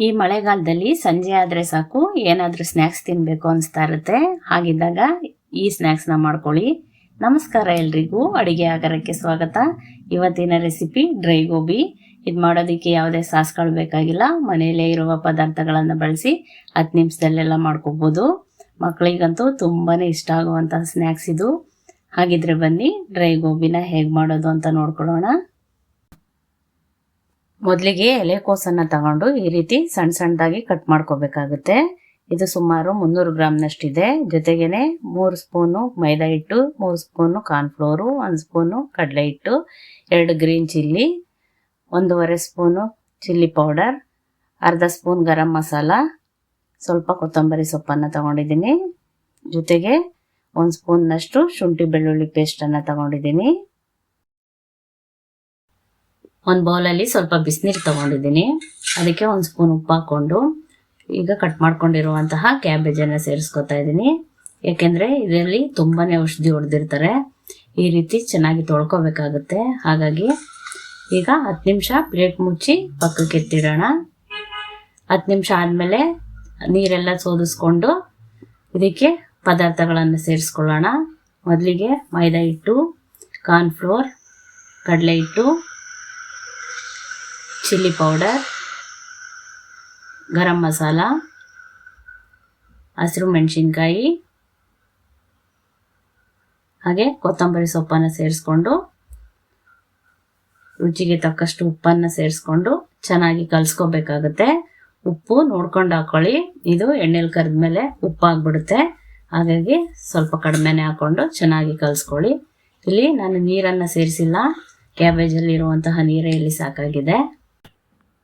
ಈ ಮಳೆಗಾಲದಲ್ಲಿ ಸಂಜೆ ಆದರೆ ಸಾಕು, ಏನಾದರೂ ಸ್ನ್ಯಾಕ್ಸ್ ತಿನ್ನಬೇಕು ಅನಿಸ್ತಾ ಇರುತ್ತೆ. ಹಾಗಿದ್ದಾಗ ಈ ಸ್ನ್ಯಾಕ್ಸ್ನ ಮಾಡ್ಕೊಳ್ಳಿ. ನಮಸ್ಕಾರ ಎಲ್ರಿಗೂ. ಅಡುಗೆ ಆಗರಕ್ಕೆ ಸ್ವಾಗತ. ಇವತ್ತಿನ ರೆಸಿಪಿ ಡ್ರೈ ಗೋಬಿ ಇದು ಮಾಡೋದಕ್ಕೆ ಯಾವುದೇ ಸಾಸ್ಗಳು ಬೇಕಾಗಿಲ್ಲ. ಮನೆಯಲ್ಲೇ ಇರುವ ಪದಾರ್ಥಗಳನ್ನು ಬಳಸಿ ಹತ್ತು ನಿಮಿಷದಲ್ಲೆಲ್ಲ ಮಾಡ್ಕೋಬೋದು. ಮಕ್ಕಳಿಗಂತೂ ತುಂಬಾ ಇಷ್ಟ ಆಗುವಂಥ ಸ್ನ್ಯಾಕ್ಸ್ ಇದು. ಹಾಗಿದ್ರೆ ಬನ್ನಿ ಡ್ರೈ ಗೋಬಿನ ಹೇಗೆ ಮಾಡೋದು ಅಂತ ನೋಡ್ಕೊಳ್ಳೋಣ. ಮೊದಲಿಗೆ ಎಲೆಕೋಸನ್ನು ತಗೊಂಡು ಈ ರೀತಿ ಸಣ್ಣ ಸಣ್ಣದಾಗಿ ಕಟ್ ಮಾಡ್ಕೋಬೇಕಾಗುತ್ತೆ. ಇದು ಸುಮಾರು ಮುನ್ನೂರು ಗ್ರಾಮ್ನಷ್ಟಿದೆ. ಜೊತೆಗೇನೆ ಮೂರು ಸ್ಪೂನು ಮೈದಾ ಹಿಟ್ಟು, ಮೂರು ಸ್ಪೂನು ಕಾರ್ನ್ಫ್ಲೋರು, ಒಂದು ಸ್ಪೂನು ಕಡಲೆ ಹಿಟ್ಟು, ಎರಡು ಗ್ರೀನ್ ಚಿಲ್ಲಿ, ಒಂದೂವರೆ ಸ್ಪೂನು ಚಿಲ್ಲಿ ಪೌಡರ್, ಅರ್ಧ ಸ್ಪೂನ್ ಗರಂ ಮಸಾಲ, ಸ್ವಲ್ಪ ಕೊತ್ತಂಬರಿ ಸೊಪ್ಪನ್ನು ತಗೊಂಡಿದ್ದೀನಿ. ಜೊತೆಗೆ ಒಂದು ಸ್ಪೂನ್ನಷ್ಟು ಶುಂಠಿ ಬೆಳ್ಳುಳ್ಳಿ ಪೇಸ್ಟನ್ನು ತಗೊಂಡಿದ್ದೀನಿ. ಒಂದು ಬೌಲಲ್ಲಿ ಸ್ವಲ್ಪ ಬಿಸಿನೀರು ತಗೊಂಡಿದ್ದೀನಿ. ಅದಕ್ಕೆ ಒಂದು ಸ್ಪೂನ್ ಉಪ್ಪು ಹಾಕ್ಕೊಂಡು ಈಗ ಕಟ್ ಮಾಡ್ಕೊಂಡಿರುವಂತಹ ಕ್ಯಾಬೇಜನ್ನು ಸೇರಿಸ್ಕೊತಾ ಇದ್ದೀನಿ. ಏಕೆಂದರೆ ಇದರಲ್ಲಿ ತುಂಬಾ ಔಷಧಿ ಹೊಡೆದಿರ್ತಾರೆ. ಈ ರೀತಿ ಚೆನ್ನಾಗಿ ತೊಳ್ಕೊಬೇಕಾಗುತ್ತೆ. ಹಾಗಾಗಿ ಈಗ ಹತ್ತು ನಿಮಿಷ ಪ್ಲೇಟ್ ಮುಚ್ಚಿ ಪಕ್ಕಕ್ಕೆ ಎತ್ತಿಡೋಣ. ಹತ್ತು ನಿಮಿಷ ಆದಮೇಲೆ ನೀರೆಲ್ಲ ಸೋದಿಸ್ಕೊಂಡು ಇದಕ್ಕೆ ಪದಾರ್ಥಗಳನ್ನು ಸೇರಿಸ್ಕೊಳ್ಳೋಣ. ಮೊದಲಿಗೆ ಮೈದಾ ಹಿಟ್ಟು ಕಾರ್ನ್ಫ್ಲೋರ್ ಕಡಲೆ ಹಿಟ್ಟು ಚಿಲ್ಲಿ ಪೌಡರ್, ಗರಂ ಮಸಾಲ, ಹಸಿರು ಮೆಣಸಿನ್ಕಾಯಿ, ಹಾಗೆ ಕೊತ್ತಂಬರಿ ಸೊಪ್ಪನ್ನು ಸೇರಿಸ್ಕೊಂಡು, ರುಚಿಗೆ ತಕ್ಕಷ್ಟು ಉಪ್ಪನ್ನು ಸೇರಿಸ್ಕೊಂಡು ಚೆನ್ನಾಗಿ ಕಲಿಸ್ಕೋಬೇಕಾಗುತ್ತೆ. ಉಪ್ಪು ನೋಡ್ಕೊಂಡು ಹಾಕೊಳ್ಳಿ. ಇದು ಎಣ್ಣೆಲಿ ಕರೆದ್ಮೇಲೆ ಮೇಲೆ ಉಪ್ಪಾಗ್ಬಿಡುತ್ತೆ. ಹಾಗಾಗಿ ಸ್ವಲ್ಪ ಕಡಿಮೆನೇ ಹಾಕ್ಕೊಂಡು ಚೆನ್ನಾಗಿ ಕಲಿಸ್ಕೊಳ್ಳಿ. ಇಲ್ಲಿ ನಾನು ನೀರನ್ನು ಸೇರಿಸಿಲ್ಲ. ಕ್ಯಾಬೇಜಲ್ಲಿ ಇರುವಂತಹ ನೀರೇ ಇಲ್ಲಿ ಸಾಕಾಗಿದೆ.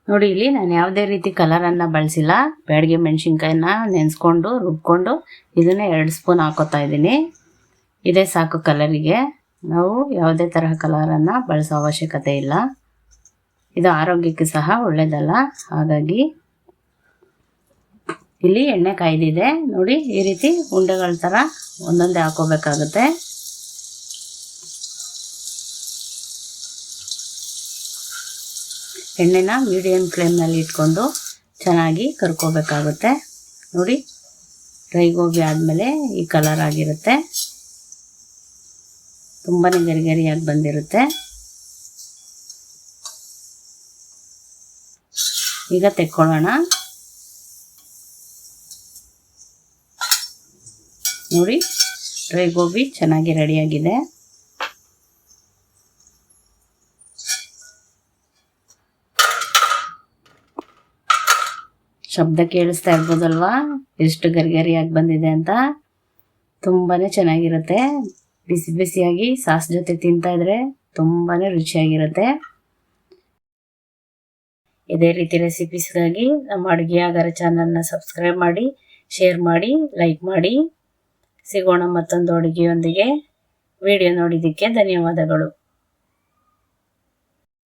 ನೋಡಿ, ಇಲ್ಲಿ ನಾನು ಯಾವುದೇ ರೀತಿ ಕಲರನ್ನು ಬಳಸಿಲ್ಲ. ಬ್ಯಾಡಿಗೆ ಮೆಣಸಿನ್ಕಾಯಿನ ನೆನೆಸ್ಕೊಂಡು, ರುಬ್ಕೊಂಡು ಇದನ್ನೇ ಎರಡು ಸ್ಪೂನ್ ಹಾಕೋತಾ ಇದ್ದೀನಿ. ಇದೇ ಸಾಕು ಕಲರಿಗೆ ನಾವು ಯಾವುದೇ ತರಹ ಕಲರನ್ನು ಬಳಸೋ ಅವಶ್ಯಕತೆ ಇಲ್ಲ. ಇದು ಆರೋಗ್ಯಕ್ಕೆ ಸಹ ಒಳ್ಳೆಯದಲ್ಲ ಹಾಗಾಗಿ ಇಲ್ಲಿ ಎಣ್ಣೆ ಕಾಯ್ದಿದೆ. ನೋಡಿ, ಈ ರೀತಿ ಉಂಡೆಗಳ ಥರ ಒಂದೊಂದೇ ಹಾಕೋಬೇಕಾಗುತ್ತೆ. ಎಣ್ಣೆನ ಮೀಡಿಯಮ್ ಫ್ಲೇಮ್ನಲ್ಲಿ ಇಟ್ಕೊಂಡು ಚೆನ್ನಾಗಿ ಕರ್ಕೋಬೇಕಾಗುತ್ತೆ. ನೋಡಿ ಡ್ರೈ ಗೋಬಿ ಆದಮೇಲೆ ಈ ಕಲರ್ ಆಗಿರುತ್ತೆ. ತುಂಬಾ ಗರಿಗರಿಯಾಗಿ ಬಂದಿರುತ್ತೆ. ಈಗ ತೆಕ್ಕೊಳ್ಳೋಣ. ನೋಡಿ ಡ್ರೈ ಗೋಬಿ ಚೆನ್ನಾಗಿ ರೆಡಿಯಾಗಿದೆ ಶಬ್ದ ಕೇಳಿಸ್ತಾ ಇರ್ಬೋದಲ್ವಾ? ಎಷ್ಟು ಗರಿಗರಿಯಾಗಿ ಬಂದಿದೆ ಅಂತ. ತುಂಬಾ ಚೆನ್ನಾಗಿರುತ್ತೆ. ಬಿಸಿ ಬಿಸಿಯಾಗಿ ಸಾಸ್ ಜೊತೆ ತಿಂತಾ ಇದ್ರೆ ತುಂಬಾ ರುಚಿಯಾಗಿರುತ್ತೆ. ಇದೇ ರೀತಿ ರೆಸಿಪೀಸ್ಗಾಗಿ ನಮ್ಮ ಅಡುಗೆ ಆಗರ ಚಾನಲ್ನ ಸಬ್ಸ್ಕ್ರೈಬ್ ಮಾಡಿ, ಶೇರ್ ಮಾಡಿ, ಲೈಕ್ ಮಾಡಿ. ಸಿಗೋಣ ಮತ್ತೊಂದು ಅಡುಗೆಯೊಂದಿಗೆ. ವಿಡಿಯೋ ನೋಡಿದ್ದಕ್ಕೆ ಧನ್ಯವಾದಗಳು.